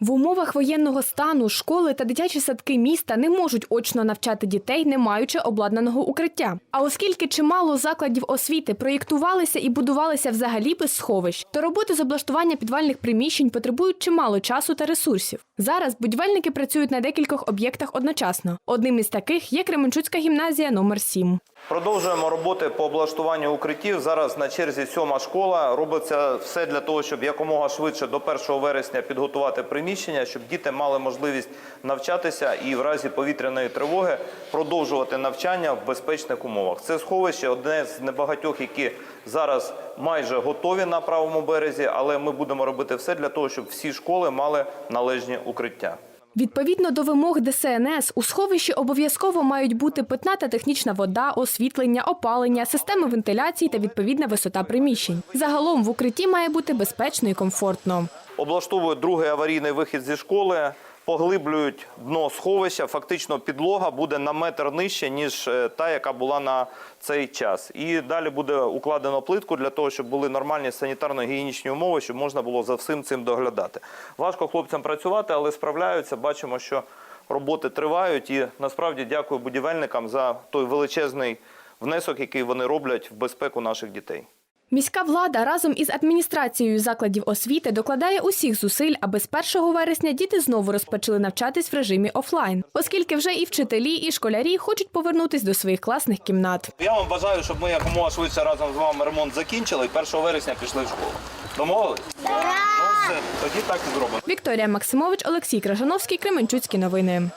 В умовах воєнного стану школи та дитячі садки міста не можуть очно навчати дітей, не маючи обладнаного укриття. А оскільки чимало закладів освіти проєктувалися і будувалися взагалі без сховищ, то роботи з облаштування підвальних приміщень потребують чимало часу та ресурсів. Зараз будівельники працюють на декількох об'єктах одночасно. Одним із таких є Кременчуцька гімназія номер 7 Продовжуємо роботи по облаштуванню укриттів. Зараз на черзі сьома школа. Робиться все для того, щоб якомога швидше до 1 вересня підготувати приміщення, щоб діти мали можливість навчатися і в разі повітряної тривоги продовжувати навчання в безпечних умовах. Це сховище одне з небагатьох, які зараз майже готові на правому березі, але ми будемо робити все для того, щоб всі школи мали належні укриття. Відповідно до вимог ДСНС, у сховищі обов'язково мають бути питна та технічна вода, освітлення, опалення, системи вентиляції та відповідна висота приміщень. Загалом в укритті має бути безпечно і комфортно. облаштовують другий аварійний вихід зі школи, поглиблюють дно сховища. Фактично підлога буде на метр нижче, ніж е, та, яка була на цей час. І далі буде укладено плитку для того, щоб були нормальні санітарно-гігієнічні умови, щоб можна було за всім цим доглядати. Важко хлопцям працювати, але справляються. Бачимо, що роботи тривають. І насправді дякую будівельникам за той величезний внесок, який вони роблять в безпеку наших дітей. Міська влада разом із адміністрацією закладів освіти докладає усіх зусиль, аби з 1 вересня діти знову розпочали навчатись в режимі офлайн, оскільки вже і вчителі, і школярі хочуть повернутись до своїх класних кімнат. Я вам бажаю, щоб ми якомога швидше разом з вами ремонт закінчили і 1 вересня пішли в школу. Домовились? Так! Ну все, тоді так і зробимо. Вікторія Максимович, Олексій Кражановський, Кременчуцькі новини.